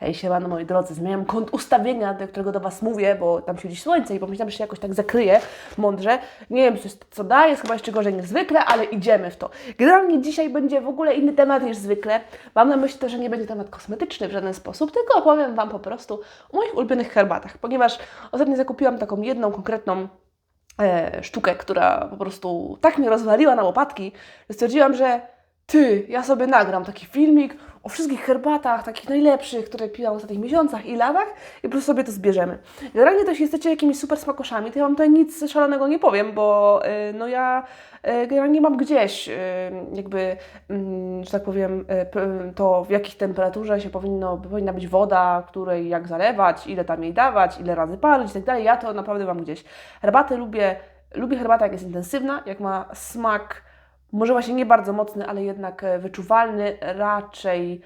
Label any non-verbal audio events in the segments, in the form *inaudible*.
Hej, siemano moi drodzy, zmieniam kąt ustawienia, do którego do Was mówię, bo tam siedzi słońce i pomyślałam, że się jakoś tak zakryje mądrze. Nie wiem, co, co daje, jest chyba jeszcze gorzej niż zwykle, ale idziemy w to. Generalnie dzisiaj będzie w ogóle inny temat niż zwykle. Mam na myśli to, że nie będzie temat kosmetyczny w żaden sposób, tylko opowiem Wam po prostu o moich ulubionych herbatach, ponieważ ostatnio zakupiłam taką jedną konkretną e, sztukę, która po prostu tak mnie rozwaliła na łopatki, że stwierdziłam, że ty, ja sobie nagram taki filmik o wszystkich herbatach, takich najlepszych, które piłam w ostatnich miesiącach i latach i po prostu sobie to zbierzemy. Generalnie to jeśli jesteście jakimiś super smakoszami, to ja Wam tutaj nic szalonego nie powiem, bo y, no ja y, generalnie mam gdzieś y, jakby, mm, że tak powiem, to w jakiej temperaturze się powinno, powinna być woda, której jak zalewać, ile tam jej dawać, ile razy palić i tak dalej. Ja to naprawdę mam gdzieś. Herbaty lubię, lubię herbatę jak jest intensywna, jak ma smak może właśnie nie bardzo mocny, ale jednak e, wyczuwalny, raczej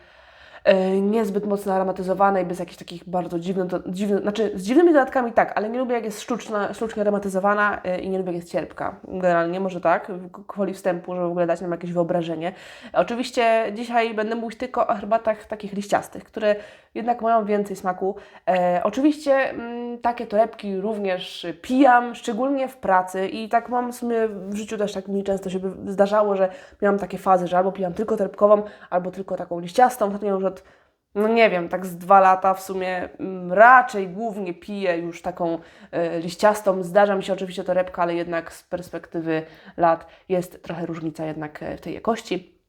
niezbyt mocno aromatyzowanej, bez jakichś takich bardzo dziwnych, dziwnych, znaczy z dziwnymi dodatkami tak, ale nie lubię jak jest sztuczna, sztucznie aromatyzowana e, i nie lubię jak jest cierpka. Generalnie może tak, gwoli wstępu, żeby w ogóle dać nam jakieś wyobrażenie. Oczywiście dzisiaj będę mówić tylko o herbatach takich liściastych, które jednak mają więcej smaku. E, oczywiście mm, takie torebki również pijam, szczególnie w pracy i tak mam w sumie w życiu też tak mi często się zdarzało, że miałam takie fazy, że albo pijam tylko torebkową, albo tylko taką liściastą. Ostatnio już no nie wiem, tak z dwa lata w sumie mm, raczej głównie piję już taką e, liściastą. Zdarza mi się oczywiście torebka, ale jednak z perspektywy lat jest trochę różnica jednak e, w tej jakości.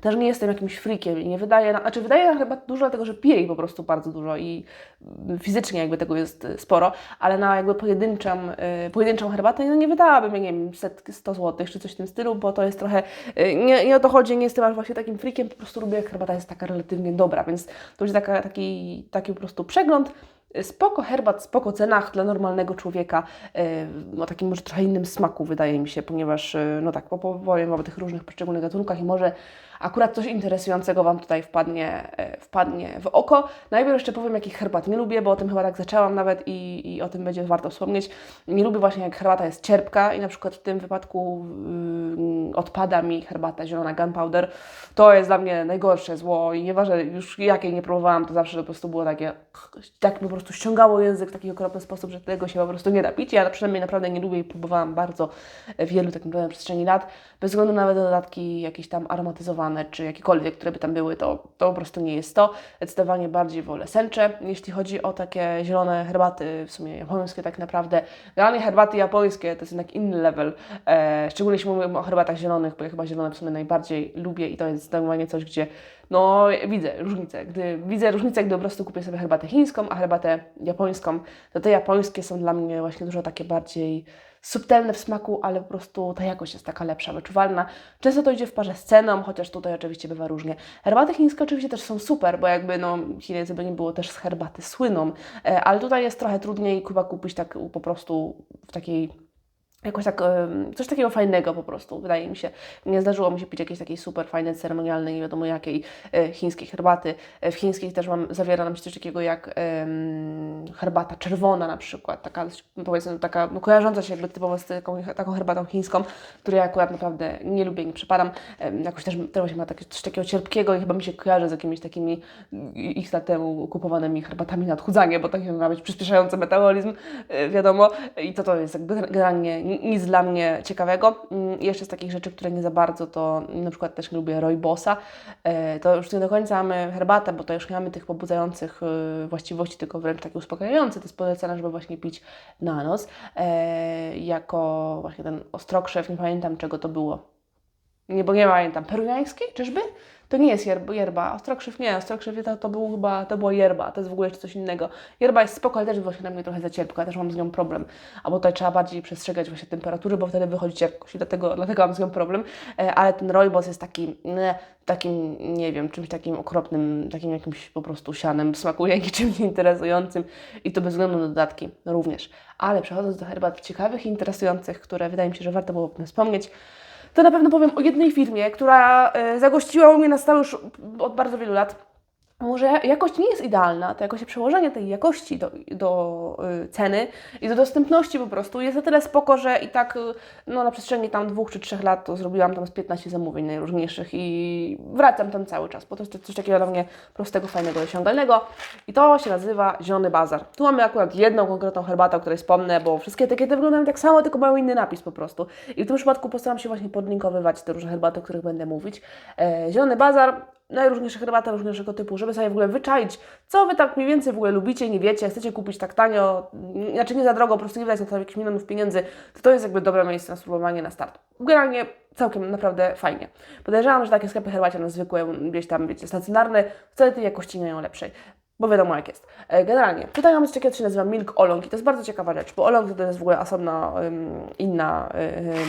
Też nie jestem jakimś freakiem i nie wydaję, na, znaczy wydaję na chyba dużo, dlatego że piję po prostu bardzo dużo i mm, fizycznie jakby tego jest y, sporo, ale na jakby pojedynczą, y, pojedynczą herbatę no nie wydałabym, nie wiem, setki, 100 zł czy coś w tym stylu, bo to jest trochę, y, nie, nie o to chodzi, nie jestem aż właśnie takim freakiem, po prostu lubię jak herbata jest taka relatywnie dobra, więc to będzie taka, taki, taki po prostu przegląd. Spoko herbat, spoko cenach dla normalnego człowieka, o takim może trochę innym smaku wydaje mi się, ponieważ, no tak, powiem o tych różnych poszczególnych gatunkach i może akurat coś interesującego Wam tutaj wpadnie, e, wpadnie w oko. Najpierw jeszcze powiem, jakich herbat nie lubię, bo o tym chyba tak zaczęłam nawet i, i o tym będzie warto wspomnieć. Nie lubię właśnie, jak herbata jest cierpka i na przykład w tym wypadku yy, odpada mi herbata zielona gunpowder. To jest dla mnie najgorsze zło i nieważne już jakiej nie próbowałam, to zawsze po prostu było takie, tak po prostu ściągało język w taki okropny sposób, że tego się po prostu nie da pić. Ja przynajmniej naprawdę nie lubię i próbowałam bardzo wielu tak naprawdę na przestrzeni lat, bez względu nawet na dodatki jakieś tam aromatyzowane, czy jakiekolwiek, które by tam były, to, to po prostu nie jest to. Zdecydowanie bardziej wolę sencze, jeśli chodzi o takie zielone herbaty, w sumie japońskie tak naprawdę. Generalnie herbaty japońskie to jest jednak inny level, e, szczególnie jeśli mówimy o herbatach zielonych, bo ja chyba zielone w sumie najbardziej lubię i to jest zdecydowanie coś, gdzie no widzę różnicę. Gdy widzę różnicę, gdy po prostu kupię sobie herbatę chińską, a herbatę japońską, to te japońskie są dla mnie właśnie dużo takie bardziej subtelne w smaku, ale po prostu ta jakość jest taka lepsza, wyczuwalna. Często to idzie w parze z ceną, chociaż tutaj oczywiście bywa różnie. Herbaty chińskie oczywiście też są super, bo jakby no Chinezy by nie było też z herbaty słyną, e, ale tutaj jest trochę trudniej chyba kupić tak po prostu w takiej Jakoś tak, coś takiego fajnego po prostu, wydaje mi się. Nie zdarzyło mi się pić jakiejś takiej super fajnej, ceremonialnej, nie wiadomo jakiej, e, chińskiej herbaty. E, w chińskiej też mam, zawiera nam się coś takiego jak em, herbata czerwona na przykład, taka powiedzmy taka, no, kojarząca się jakby typowo z taką, taką herbatą chińską, której ja akurat naprawdę nie lubię, nie przepadam. Em, jakoś też, też właśnie ma takie, coś takiego cierpkiego i chyba mi się kojarzy z jakimiś takimi x lat temu kupowanymi herbatami na odchudzanie, bo takie ma być przyspieszające metabolizm, e, wiadomo. I to to jest jakby generalnie ni- nic dla mnie ciekawego. Mm, jeszcze z takich rzeczy, które nie za bardzo, to na przykład też nie lubię rooibos'a. E, To już nie do końca mamy herbatę, bo to już nie mamy tych pobudzających e, właściwości, tylko wręcz takie uspokajające. To jest polecane, żeby właśnie pić na noc. E, Jako właśnie ten ostrokrzew, nie pamiętam czego to było. Nie, bo nie pamiętam. Peruwiańskiej? Czyżby? To nie jest yerba, yerba. Ostrokrzew nie, ostrokrzew to, to był chyba, to była yerba, to jest w ogóle coś innego. Yerba jest spoko, ale też właśnie na mnie trochę za cierpka, też mam z nią problem. Albo tutaj trzeba bardziej przestrzegać właśnie temperatury, bo wtedy wychodzi i dlatego, dlatego mam z nią problem. E, Ale ten rooibos jest taki, nie, takim, nie wiem, czymś takim okropnym, takim jakimś po prostu sianem, smakuje niczym nieinteresującym i to bez względu na dodatki również. Ale przechodząc do herbat ciekawych i interesujących, które wydaje mi się, że warto było o tym wspomnieć, to na pewno powiem o jednej firmie, która e, zagościła u mnie na stałe już od bardzo wielu lat. Może jakość nie jest idealna, to jakoś przełożenie tej jakości do, do y, ceny i do dostępności po prostu jest na tyle spoko, że i tak y, no, na przestrzeni tam dwóch czy trzech lat to zrobiłam tam z 15 zamówień najróżniejszych i wracam tam cały czas, bo to jest coś takiego dla mnie prostego, fajnego, osiągalnego i to się nazywa Zielony Bazar. Tu mamy akurat jedną konkretną herbatę, o której wspomnę, bo wszystkie etykiety wyglądają tak samo, tylko mają inny napis po prostu. I w tym przypadku postaram się właśnie podlinkowywać te różne herbaty, o których będę mówić. E, Zielony Bazar najróżniejsze herbaty różniejszego typu, żeby sobie w ogóle wyczaić, co Wy tak mniej więcej w ogóle lubicie, nie wiecie, chcecie kupić tak tanio, znaczy nie za drogo, po prostu nie wydać na to jakichś milionów pieniędzy, to to jest jakby dobre miejsce na spróbowanie na start. Generalnie całkiem naprawdę fajnie. Podejrzewam, że takie sklepy herbaciane zwykłe, gdzieś tam, wiecie, stacjonarne, wcale tej jakości nie mają lepszej. Bo wiadomo jak jest. E, Generalnie, tutaj mamy coś takiego, co się nazywa Milk Olong i to jest bardzo ciekawa rzecz, bo Olong to jest w ogóle osobna, ym, inna,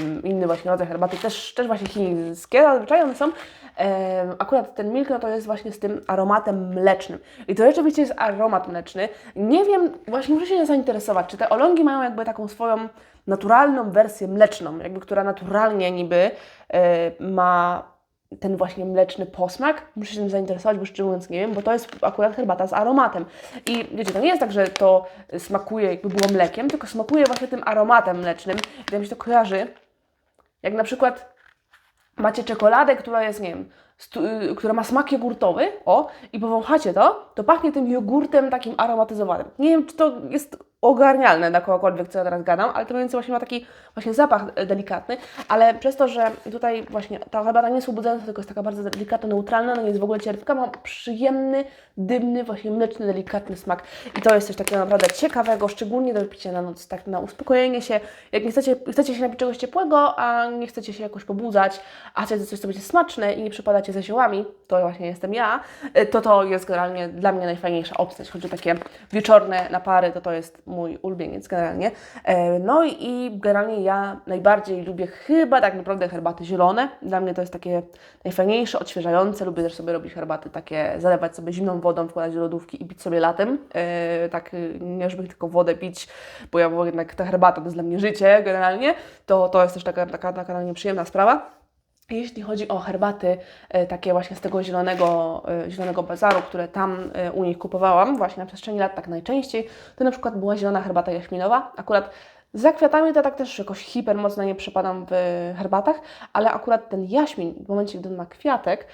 ym, inny właśnie rodzaj herbaty, też, też właśnie chińskie, zazwyczaj one są. Ym, akurat ten milk, no to jest właśnie z tym aromatem mlecznym. I to rzeczywiście jest aromat mleczny. Nie wiem, właśnie muszę się zainteresować, czy te olongi mają jakby taką swoją naturalną wersję mleczną, jakby która naturalnie niby y, ma ten właśnie mleczny posmak. Muszę się tym zainteresować, bo szczerze mówiąc nie wiem, bo to jest akurat herbata z aromatem. I wiecie, to nie jest tak, że to smakuje jakby było mlekiem, tylko smakuje właśnie tym aromatem mlecznym. I mi się to kojarzy, jak na przykład macie czekoladę, która jest, nie wiem, y, która ma smak jogurtowy, o, i powąchacie to, to pachnie tym jogurtem takim aromatyzowanym. Nie wiem, czy to jest ogarnialne na kogokolwiek, co ja teraz gadam, ale to mniej więcej właśnie ma taki właśnie zapach e, delikatny, ale przez to, że tutaj właśnie ta herbata nie jest ubudzająca, tylko jest taka bardzo delikatna, neutralna, no nie jest w ogóle cierpka, ma przyjemny, dymny, właśnie mleczny, delikatny smak. I to jest coś takiego naprawdę ciekawego, szczególnie do picia na noc, tak na uspokojenie się, jak nie chcecie, chcecie się napić czegoś ciepłego, a nie chcecie się jakoś pobudzać, a chcecie coś, co będzie smaczne i nie przypadacie ze ziołami, to właśnie jestem ja, e, to to jest generalnie dla mnie najfajniejsza opcja, jeśli chodzi o takie wieczorne napary, to to jest mój ulubieniec generalnie. E, No i generalnie ja najbardziej lubię chyba tak naprawdę herbaty zielone. Dla mnie to jest takie najfajniejsze, odświeżające. Lubię też sobie robić herbaty takie, zalewać sobie zimną wodą, wkładać do lodówki i pić sobie latem. E, Tak, nie żeby tylko wodę pić, bo ja bo jednak ta herbata to jest dla mnie życie generalnie. To, to jest też taka, taka, taka dla mnie przyjemna sprawa. Jeśli chodzi o herbaty e, takie właśnie z tego zielonego, e, zielonego bazaru, które tam e, u nich kupowałam właśnie na przestrzeni lat tak najczęściej, to na przykład była zielona herbata jaśminowa. Akurat za kwiatami to tak też jakoś hiper mocno nie przepadam w herbatach, ale akurat ten jaśmin w momencie, gdy on ma kwiatek,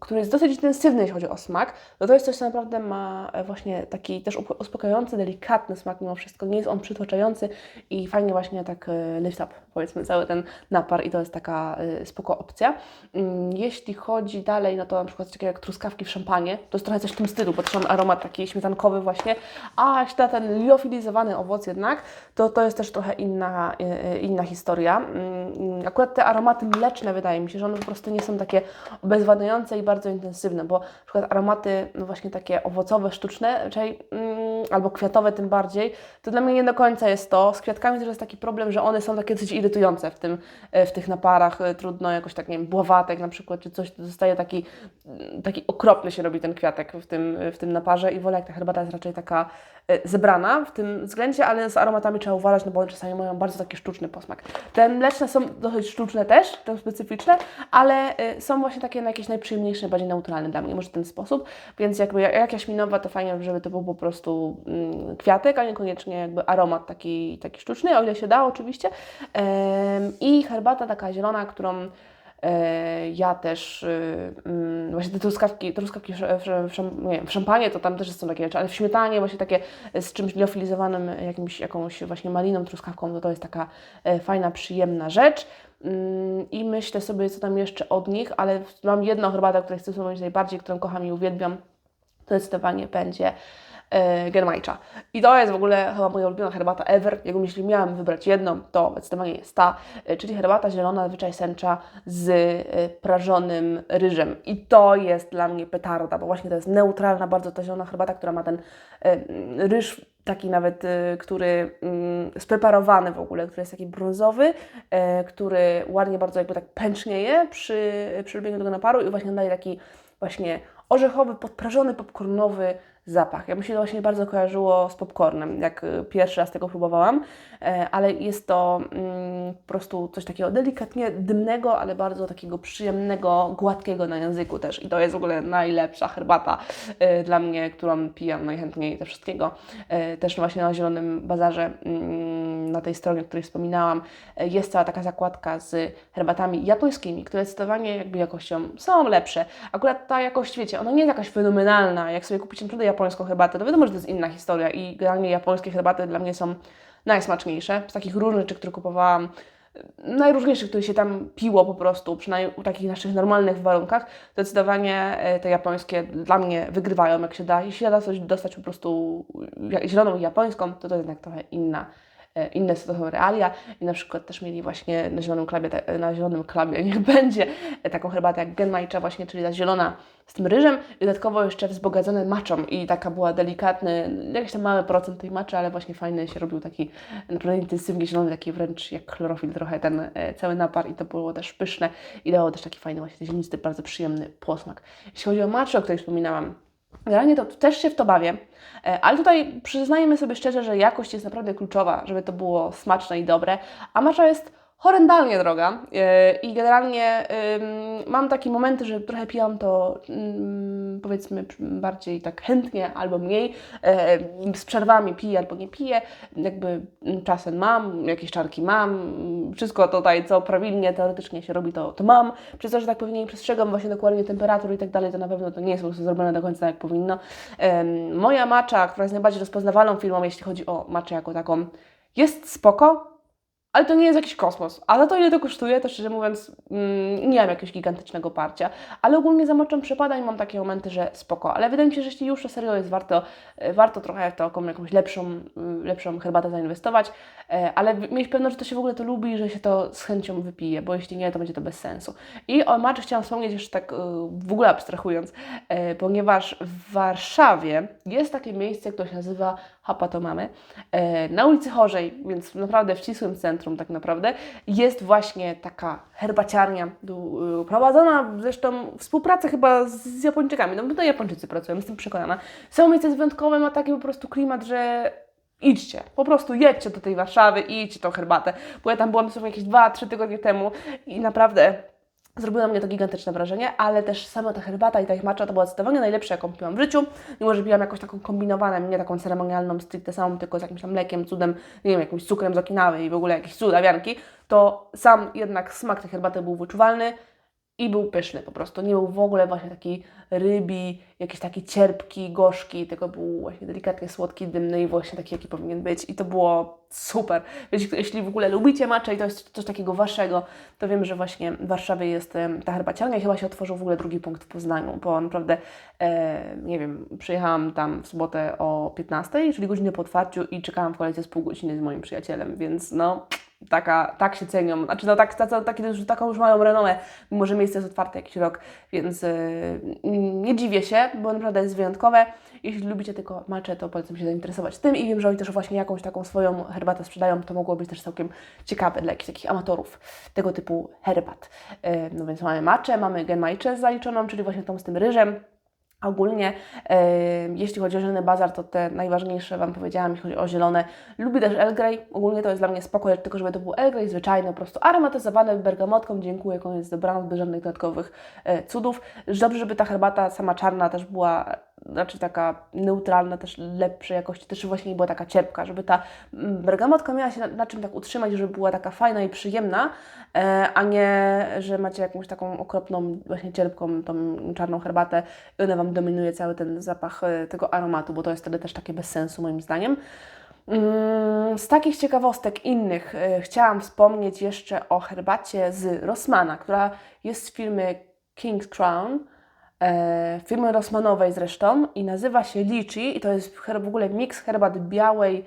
który jest dosyć intensywny, jeśli chodzi o smak, no to jest coś, co naprawdę ma e, właśnie taki też uspokajający, delikatny smak mimo wszystko. Nie jest on przytłaczający i fajnie właśnie tak e, lift up, powiedzmy, cały ten napar i to jest taka e, spoko opcja. Ym, Jeśli chodzi dalej, no to na przykład coś takiego jak truskawki w szampanie, to jest trochę coś w tym stylu, bo też mam aromat taki śmietankowy właśnie, a jeśli na ten liofilizowany owoc jednak, to to jest też trochę inna, inna historia. Ym, Akurat te aromaty mleczne wydaje mi się, że one po prostu nie są takie obezwładniające i bardzo intensywne, bo na przykład aromaty no właśnie takie owocowe, sztuczne, czyli, mm, albo kwiatowe tym bardziej, to dla mnie nie do końca jest to. Z kwiatkami też jest taki problem, że one są takie dosyć irytujące w, tym, e, w tych naparach. E, Trudno jakoś tak, nie wiem, bławatek na przykład, czy coś, to zostaje taki, mm, taki okropny się robi ten kwiatek w tym, w tym naparze i wolę jak ta herbata jest raczej taka e, zebrana w tym względzie, ale z aromatami trzeba uważać, no bo one czasami mają bardzo taki sztuczny posmak. Te mleczne są dosyć sztuczne też, te specyficzne, ale są właśnie takie na jakieś najprzyjemniejsze, bardziej neutralne dla mnie, może w ten sposób, więc jakby jak, jak jaśminowa, to fajnie, żeby to był po prostu mm, kwiatek, a niekoniecznie jakby aromat taki, taki sztuczny, o ile się da oczywiście. I herbata taka zielona, którą E, Ja też y, mm, właśnie te truskawki, truskawki w, szampanie to tam też są takie rzeczy, ale w śmietanie właśnie takie z czymś liofilizowanym, jakimś, jakąś właśnie maliną, truskawką, to to jest taka e, fajna, przyjemna rzecz. Mm, I myślę sobie, co tam jeszcze od nich, ale mam jedną herbatę, której chcę wspomnieć najbardziej, którą kocham i uwielbiam. To zdecydowanie będzie e, Genmaicha. I to jest w ogóle chyba moja ulubiona herbata ever. Jakbym jeśli miałam wybrać jedną, to zdecydowanie jest ta, e, czyli herbata zielona, zwyczaj sęcza z e, prażonym ryżem. I to jest dla mnie petarda, bo właśnie to jest neutralna bardzo ta zielona herbata, która ma ten e, ryż taki nawet, który mm, spreparowany w ogóle, który jest taki brązowy, który ładnie bardzo jakby tak pęcznieje przy, przy robieniu tego naparu i właśnie daje taki właśnie orzechowy, podprażony, popcornowy zapach. Ja mi się to właśnie bardzo kojarzyło z popcornem, jak y, pierwszy raz tego próbowałam, e, ale jest to mm, po prostu coś takiego delikatnie dymnego, ale bardzo takiego przyjemnego, gładkiego na języku też. I to jest w ogóle najlepsza herbata e, dla mnie, którą pijam najchętniej ze wszystkiego. E, Też właśnie na Zielonym Bazarze, mm, na tej stronie, o której wspominałam, jest cała taka zakładka z herbatami japońskimi, które zdecydowanie jakby jakością są lepsze. Akurat ta jakość, wiecie, ona nie jest jakaś fenomenalna. Jak sobie kupicie naprawdę japońską herbatę, to wiadomo, że to jest inna historia i generalnie japońskie herbaty dla mnie są najsmaczniejsze. Z takich różnych, czy które kupowałam, najróżniejszych, które się tam piło po prostu, przynajmniej u takich naszych normalnych warunkach, zdecydowanie e, te japońskie dla mnie wygrywają, jak się da. Jeśli da coś dostać po prostu ja- zieloną i japońską, to to jednak trochę inna inne to są realia i na przykład też mieli właśnie na zielonym klabie, te- na zielonym klabie *laughs* niech będzie e, taką herbatę jak genmaicha właśnie, czyli ta zielona z tym ryżem i dodatkowo jeszcze wzbogacone maczą i taka była delikatny, jakiś tam mały procent tej maczy, ale właśnie fajny się robił taki naprawdę intensywnie zielony, taki wręcz jak chlorofil trochę ten e, cały napar i to było też pyszne i dało też taki fajny właśnie zielisty, bardzo przyjemny posmak. Jeśli chodzi o maczę, o której wspominałam, Generalnie to też się w to bawię, e, ale tutaj przyznajmy sobie szczerze, że jakość jest naprawdę kluczowa, żeby to było smaczne i dobre, a macza jest horrendalnie droga e, i generalnie mam takie momenty, że trochę pijam to ym, powiedzmy bardziej tak chętnie albo mniej, e, z przerwami piję albo nie piję, jakby mm, czasem mam, jakieś czarki mam, mm, wszystko tutaj co prawidłnie teoretycznie się robi to, to mam, przez to, że tak pewnie nie przestrzegam właśnie dokładnie temperatur i tak dalej, to na pewno to nie jest po prostu zrobione do końca jak powinno. Moja macza, która jest najbardziej rozpoznawalną firmą, jeśli chodzi o maczę jako taką, jest spoko, ale to nie jest jakiś kosmos. A za to, ile to kosztuje, to szczerze mówiąc, mm, nie mam jakiegoś gigantycznego parcia. Ale ogólnie za moczą przepada i mam takie momenty, że spoko. Ale wydaje mi się, że jeśli już to serio jest warto, e, warto trochę w taką jakąś lepszą, lepszą herbatę zainwestować, e, ale mieć pewność, że to się w ogóle to lubi i że się to z chęcią wypije, bo jeśli nie, to będzie to bez sensu. I o maczy chciałam wspomnieć jeszcze tak e, w ogóle abstrahując, ponieważ w Warszawie jest takie miejsce, które się nazywa Hapatomamy, e, na ulicy Chorzej, więc naprawdę w ścisłym centrum tak naprawdę, jest właśnie taka herbaciarnia, y, prowadzona zresztą współpraca chyba z, Japończykami, no bo to Japończycy pracują, jestem przekonana. Samo miejsce wyjątkowe, ma taki po prostu klimat, że idźcie, po prostu jedźcie do tej Warszawy i idźcie tą herbatę, bo ja tam byłam sobie jakieś 2-3 tygodnie temu i naprawdę Zrobiło na mnie to gigantyczne wrażenie, ale też sama ta herbata i ta ich matcha to była zdecydowanie najlepsza, jaką piłam w życiu. Mimo, że piłam jakąś taką kombinowaną, nie taką ceremonialną, stricte samą, tylko z jakimś tam mlekiem, cudem, nie wiem, jakimś cukrem z Okinawy i w ogóle jakieś cudawianki, to sam jednak smak tej herbaty był wyczuwalny i był pyszny po prostu. Nie był w ogóle właśnie taki rybi, jakiś taki cierpki, gorzki, tylko był właśnie delikatnie słodki, dymny i właśnie taki, jaki powinien być. I to było super. Wiecie, jeśli w ogóle lubicie matcha i to jest coś takiego waszego, to wiem, że właśnie w Warszawie jest ta herbaciarnia i chyba się otworzył w ogóle drugi punkt w Poznaniu, bo naprawdę, e, nie wiem, przyjechałam tam w sobotę o 15, czyli godzinę po otwarciu i czekałam w kolejce z pół godziny z moim przyjacielem, więc no taka, tak się cenią. Znaczy, no tak, takie już, taką już mają renomę, mimo że miejsce jest otwarte jakiś rok, więc yy, nie dziwię się, bo naprawdę jest wyjątkowe. Jeśli lubicie tylko matcha, to polecam się zainteresować tym i wiem, że oni też właśnie jakąś taką swoją herbatę sprzedają, to mogło być też całkiem ciekawe dla jakichś takich amatorów tego typu herbat. Yy, no więc mamy matchę, mamy genmaichę zaliczoną, czyli właśnie tą z tym ryżem, Ogólnie, e, jeśli chodzi o zielony bazar, to te najważniejsze Wam powiedziałam, jeśli chodzi o zielone. Lubię też Earl Grey, ogólnie to jest dla mnie spoko, tylko żeby to był Earl Grey zwyczajny, po prostu aromatyzowany bergamotką, dziękuję, koniec dobranoc, bez żadnych dodatkowych e, cudów. Dobrze, żeby ta herbata sama czarna też była, znaczy taka neutralna, też lepszej jakości, też właśnie nie była taka cierpka, żeby ta mm, bergamotka miała się na, na czym tak utrzymać, żeby była taka fajna i przyjemna, e, a nie, że macie jakąś taką okropną, właśnie cierpką, tą czarną herbatę i ona Wam dominuje cały ten zapach e, tego aromatu, bo to jest wtedy też takie bez sensu moim zdaniem. Mm, Z takich ciekawostek innych e, chciałam wspomnieć jeszcze o herbacie z Rossmana, która jest z firmy King's Crown, e, firmy Rossmanowej zresztą i nazywa się Litchi i to jest w ogóle miks herbat białej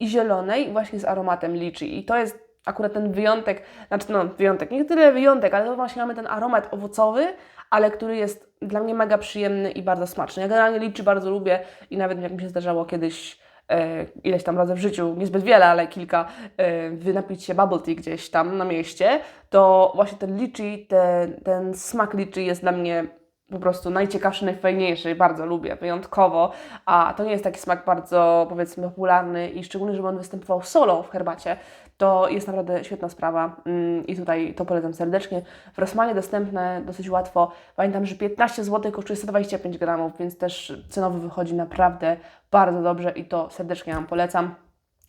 i zielonej właśnie z aromatem Litchi i to jest akurat ten wyjątek, znaczy no wyjątek, nie tyle wyjątek, ale to właśnie mamy ten aromat owocowy, ale który jest dla mnie mega przyjemny i bardzo smaczny. Ja generalnie Litchi bardzo lubię i nawet jak mi się zdarzało kiedyś e, ileś tam razy w życiu, niezbyt wiele, ale kilka, e, wy napić się bubble tea gdzieś tam na mieście, to właśnie ten litchi, ten, smak litchi jest dla mnie po prostu najciekawszy, najfajniejszy, bardzo lubię, wyjątkowo, a to nie jest taki smak bardzo, powiedzmy, popularny i szczególnie, żeby on występował solo w herbacie, to jest naprawdę świetna sprawa mm, i tutaj to polecam serdecznie. W Rossmanie dostępne dosyć łatwo. Pamiętam, że 15 zł kosztuje 125 gramów, więc też cenowo wychodzi naprawdę bardzo dobrze i to serdecznie Wam polecam.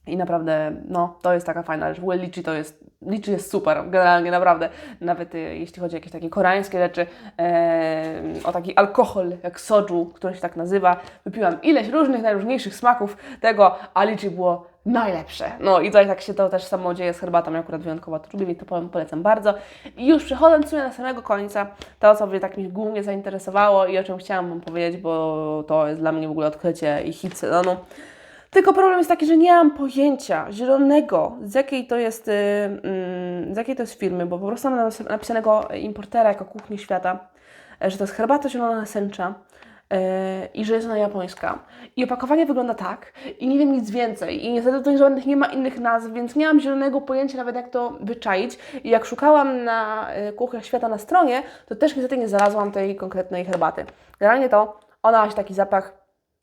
I naprawdę, no, to jest taka fajna rzecz. W ogóle liczy to jest, liczy jest super, generalnie naprawdę. Nawet y, jeśli chodzi o jakieś takie koreańskie rzeczy, e, o taki alkohol jak soju, który się tak nazywa. Wypiłam ileś różnych, najróżniejszych smaków tego, a liczy było najlepsze. No i tutaj tak się to też samo dzieje z herbatą, ja akurat wyjątkowo to lubię, więc to polecam bardzo. I już przechodząc w na samego końca, to co by tak mnie głównie zainteresowało i o czym chciałam Wam powiedzieć, bo to jest dla mnie w ogóle odkrycie i hit sezonu. Tylko problem jest taki, że nie mam pojęcia zielonego, z jakiej to jest, y, mm, z jakiej to jest firmy, bo po prostu mam napisanego importera jako kuchni świata, e, że to jest herbata zielona sęcza e, i że jest ona japońska. I opakowanie wygląda tak i nie wiem nic więcej. I niestety tutaj żadnych nie ma innych nazw, więc nie mam zielonego pojęcia nawet jak to wyczaić. I jak szukałam na e, kuchniach świata na stronie, to też niestety nie znalazłam tej konkretnej herbaty. Generalnie to ona ma taki zapach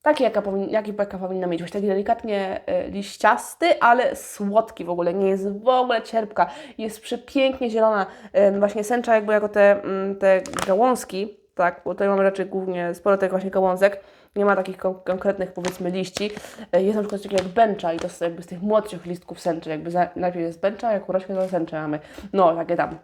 Taki, jaka, powin, jaki jaka powinna mieć. Właśnie taki delikatnie e, liściasty, ale słodki w ogóle. Nie jest w ogóle cierpka. Jest przepięknie zielona. Właśnie sęcza jakby jako te, mm, te gałązki, tak, bo tutaj mamy raczej głównie sporo tych właśnie gałązek. Nie ma takich kon- konkretnych powiedzmy liści. E, Jest na przykład coś takiego jak bęcza i to jest jakby z tych młodszych listków sęczy. Jakby najpierw jest bęcza, jak urośnie to sęczę mamy. No, takie tam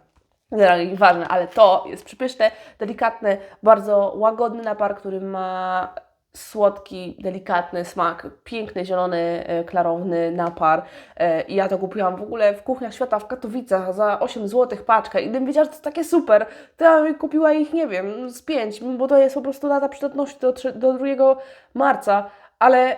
generalnie nieważne, ale to jest przypyszne, delikatny, bardzo łagodny napar, który ma słodki, delikatny smak, piękny, zielony, e, klarowny napar. E, I ja to kupiłam w ogóle w kuchniach świata w Katowicach za 8 zł paczkę. I gdybym wiedziała, że to takie super, to ja bym kupiła ich, nie wiem, z 5, bo to jest po prostu data przydatności do, do 2 marca. Ale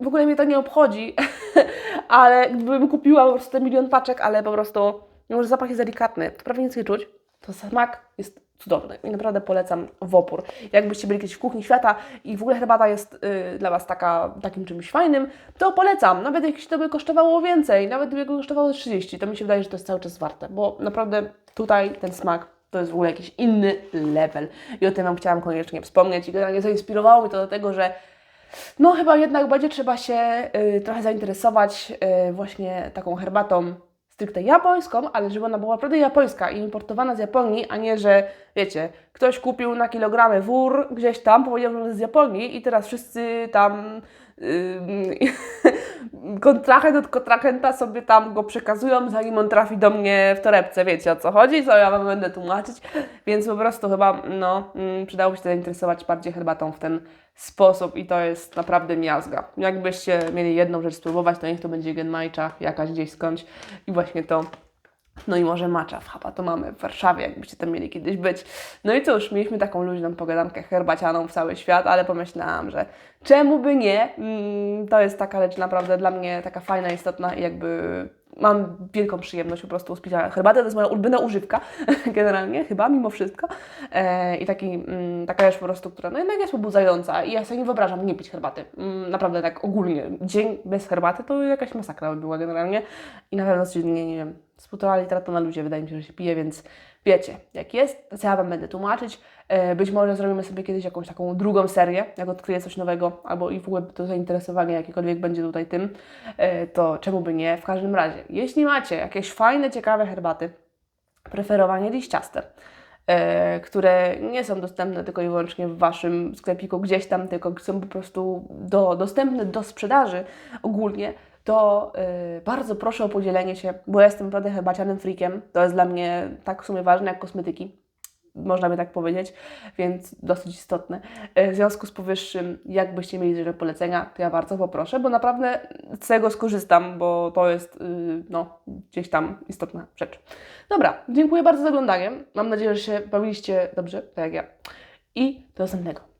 w ogóle mnie to nie obchodzi. *laughs* ale gdybym kupiła po prostu ten milion paczek, ale po prostu, mimo że zapach jest delikatny, to prawie nic nie czuć, to smak jest cudowny i naprawdę polecam w opór. Jakbyście byli kiedyś w kuchni świata i w ogóle herbata jest y, dla Was taka, takim czymś fajnym, to polecam. Nawet jeśli to by kosztowało więcej, nawet gdyby kosztowało 30, to mi się wydaje, że to jest cały czas warte, bo naprawdę tutaj ten smak to jest w ogóle jakiś inny level. I o tym Wam chciałam koniecznie wspomnieć i generalnie zainspirowało mnie to do tego, że no chyba jednak będzie trzeba się y, trochę zainteresować y, właśnie taką herbatą stricte japońską, ale żeby ona była naprawdę japońska i importowana z Japonii, a nie, że wiecie, ktoś kupił na kilogramy wór gdzieś tam, powiedział, że jest z Japonii i teraz wszyscy tam *laughs* kontrahent od kontrahenta sobie tam go przekazują, zanim on trafi do mnie w torebce, wiecie o co chodzi, co ja Wam będę tłumaczyć, więc po prostu chyba, no, mm, przydałoby się zainteresować bardziej herbatą w ten sposób i to jest naprawdę miazga. Jakbyście mieli jedną rzecz spróbować, to niech to będzie genmajcza jakaś gdzieś skądś i właśnie to no i może macza w Haba, to mamy w Warszawie, jakbyście tam mieli kiedyś być. No i cóż, mieliśmy taką luźną pogadankę herbacianą w cały świat, ale pomyślałam, że czemu by nie? Mm, To jest taka rzecz naprawdę dla mnie taka fajna, istotna i jakby mam wielką przyjemność po prostu uspicia herbatę. To jest moja ulubiona używka *laughs* generalnie, chyba, mimo wszystko. E, I taki, mm, taka rzecz po prostu, która no jednak jest pobudzająca i ja sobie nie wyobrażam nie pić herbaty. Mm, Naprawdę tak ogólnie. Dzień bez herbaty to jakaś masakra by była generalnie i na pewno codziennie, nie wiem, z półtora litra to na ludzie wydaje mi się, że się pije, więc wiecie, jak jest, to ja Wam będę tłumaczyć. E, Być może zrobimy sobie kiedyś jakąś taką drugą serię, jak odkryję coś nowego, albo i w ogóle to zainteresowanie jakiekolwiek będzie tutaj tym, e, to czemu by nie. W każdym razie, jeśli macie jakieś fajne, ciekawe herbaty, preferowanie liściaste, e, które nie są dostępne tylko i wyłącznie w Waszym sklepiku gdzieś tam, tylko są po prostu do, dostępne do sprzedaży ogólnie, to e, bardzo proszę o podzielenie się, bo ja jestem naprawdę herbacianym freakiem. To jest dla mnie tak w sumie ważne jak kosmetyki można by tak powiedzieć, więc dosyć istotne. E, W związku z powyższym, jakbyście mieli że polecenia, to ja bardzo poproszę, bo naprawdę z tego skorzystam, bo to jest yy, no, gdzieś tam istotna rzecz. Dobra, dziękuję bardzo za oglądanie. Mam nadzieję, że się bawiliście dobrze, tak jak ja. I do następnego.